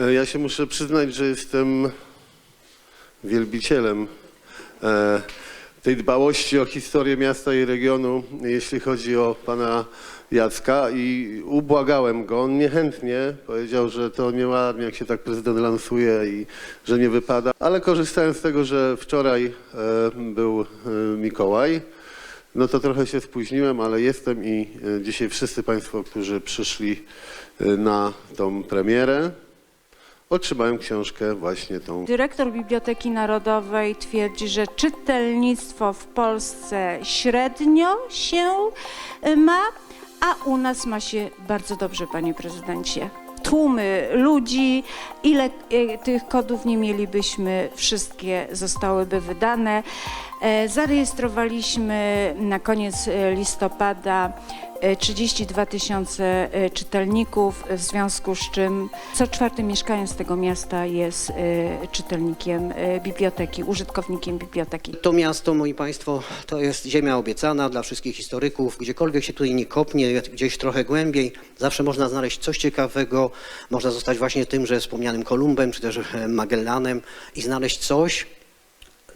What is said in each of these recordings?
E, Ja się muszę przyznać, że jestem wielbicielem e, tej dbałości o historię miasta i regionu, jeśli chodzi o pana Jacka i ubłagałem go. On niechętnie powiedział, że to nieładnie, jak się tak prezydent lansuje i że nie wypada. Ale korzystając z tego, że wczoraj e, był Mikołaj, no to trochę się spóźniłem, ale jestem i dzisiaj wszyscy Państwo, którzy przyszli na tą premierę, otrzymałem książkę właśnie tą. Dyrektor Biblioteki Narodowej twierdzi, że czytelnictwo w Polsce średnio się y, ma, a u nas ma się bardzo dobrze, panie prezydencie. Tłumy ludzi, ile y, tych kodów nie mielibyśmy, wszystkie zostałyby wydane. E, Zarejestrowaliśmy na koniec e, listopada e, 32 tysiące e, czytelników, w związku z czym co czwarty mieszkaniec tego miasta jest czytelnikiem biblioteki, użytkownikiem biblioteki. To miasto, moi Państwo, to jest ziemia obiecana dla wszystkich historyków. Gdziekolwiek się tutaj nie kopnie, gdzieś trochę głębiej, zawsze można znaleźć coś ciekawego. Można zostać właśnie tym, że wspomnianym Kolumbem, czy też Magellanem i znaleźć coś,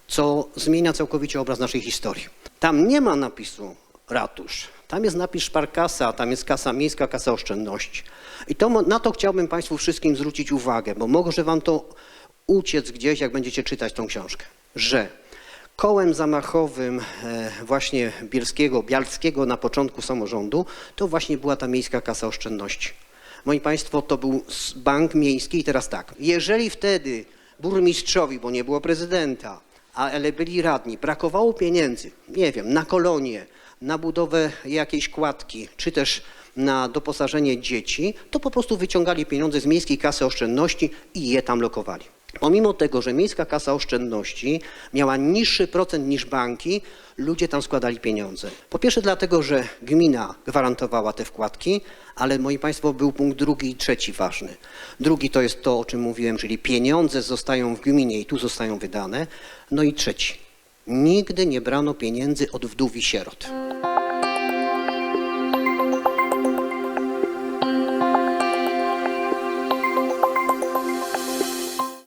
co zmienia całkowicie obraz naszej historii. Tam nie ma napisu ratusz. Tam jest napis szparkasa, tam jest kasa miejska, kasa oszczędności. I to, na to chciałbym Państwu wszystkim zwrócić uwagę, bo może Wam to uciec gdzieś, jak będziecie czytać tą książkę, że kołem zamachowym e, właśnie Bielskiego, Bialskiego na początku samorządu, to właśnie była ta miejska kasa oszczędności. Moi Państwo, to był bank miejski i teraz tak, jeżeli wtedy burmistrzowi, bo nie było prezydenta, ale byli radni, brakowało pieniędzy, nie wiem, na kolonie, na budowę jakiejś kładki, czy też na doposażenie dzieci, to po prostu wyciągali pieniądze z miejskiej kasy oszczędności i je tam lokowali. Pomimo tego, że miejska kasa oszczędności miała niższy procent niż banki, ludzie tam składali pieniądze. Po pierwsze dlatego, że gmina gwarantowała te wkładki, ale moi Państwo, był punkt drugi i trzeci ważny. Drugi to jest to, o czym mówiłem, czyli pieniądze zostają w gminie i tu zostają wydane. No i trzeci. Nigdy nie brano pieniędzy od wdów i sierot.